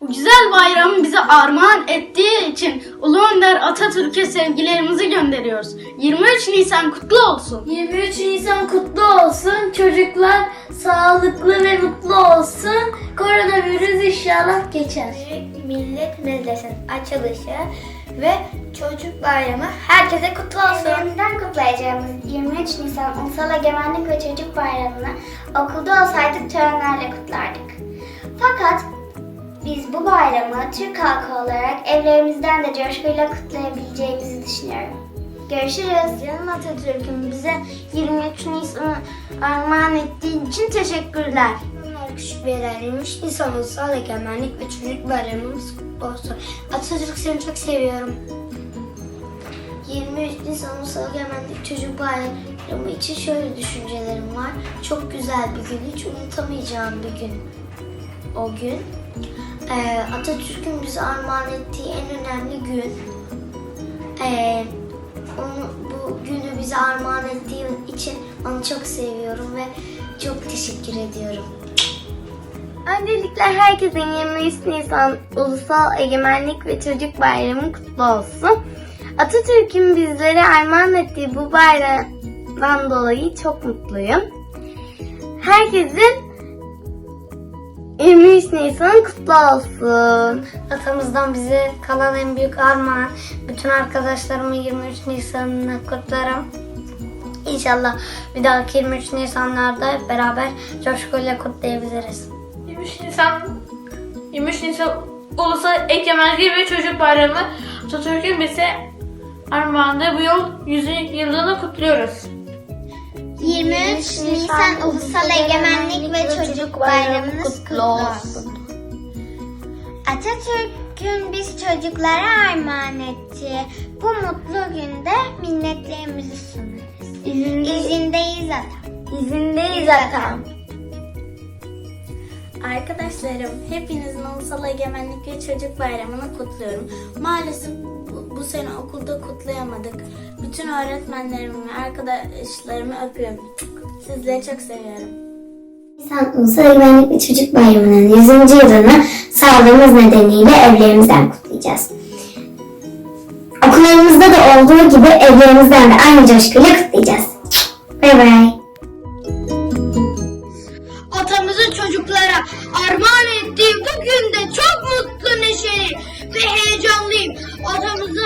Bu güzel bayramı bize armağan ettiği için Ulu Önder Atatürk'e sevgilerimizi gönderiyoruz. 23 Nisan kutlu olsun. 23 Nisan kutlu olsun. Çocuklar sağlıklı ve mutlu olsun. Koronavirüs inşallah geçer. Millet Meclisi'nin açılışı ve çocuk bayramı herkese kutlu olsun. Evlerimizden kutlayacağımız 23 Nisan Ulusal Egemenlik ve Çocuk Bayramı'nı okulda olsaydık törenlerle kutlardık. Fakat biz bu bayramı Türk halkı olarak evlerimizden de coşkuyla kutlayabileceğimizi düşünüyorum. Görüşürüz. Canım Atatürk'ün bize 23 Nisan'ı armağan ettiği için teşekkürler. Bunlar küçük beyler 23 Nisan Ulusal Egemenlik ve Çocuk Bayramımız kutlu olsun. Atatürk seni çok seviyorum. 23 Nisan Ulusal Egemenlik Çocuk Bayramı için şöyle düşüncelerim var. Çok güzel bir gün, hiç unutamayacağım bir gün. O gün. Ee, Atatürk'ün bize armağan ettiği en önemli gün. Ee, onu, bu günü bize armağan ettiği için onu çok seviyorum ve çok teşekkür ediyorum. Öncelikle herkesin 23 Nisan Ulusal Egemenlik ve Çocuk Bayramı kutlu olsun. Atatürk'ün bizlere armağan ettiği bu bayramdan dolayı çok mutluyum. Herkesin 23 Nisan kutlu olsun. Atamızdan bize kalan en büyük armağan. Bütün arkadaşlarımı 23 Nisan'ını kutlarım. İnşallah bir dahaki 23 Nisanlarda hep beraber coşkuyla kutlayabiliriz. 23 Nisan 23 Nisan Ulusal Egemenlik ve Çocuk Bayramı Atatürk'ün bize armağanı bu yıl 100. yılını kutluyoruz. 23 Nisan Ulusal Egemenlik ve Çocuk Bayramınız kutlu olsun. Atatürk'ün biz çocuklara armağan ettiği bu mutlu günde minnetlerimizi sunarız. İzindeyiz atam. İzindeyiz atam. Arkadaşlarım, hepinizin Ulusal Egemenlik ve Çocuk Bayramı'nı kutluyorum. Maalesef bu, bu sene okulda kutlayamadık. Bütün öğretmenlerimi ve arkadaşlarımı öpüyorum. Sizleri çok seviyorum. Nisan Ulusal Egemenlik ve Çocuk Bayramı'nın 100. yılını sağlığımız nedeniyle evlerimizden kutlayacağız. Okullarımızda da olduğu gibi evlerimizden de aynı coşkuyla kutlayacağız. Bay bay. Atamızın çocuklara armağan ettiği bu günde çok mutlu, neşeli ve heyecanlıyım. Atamıza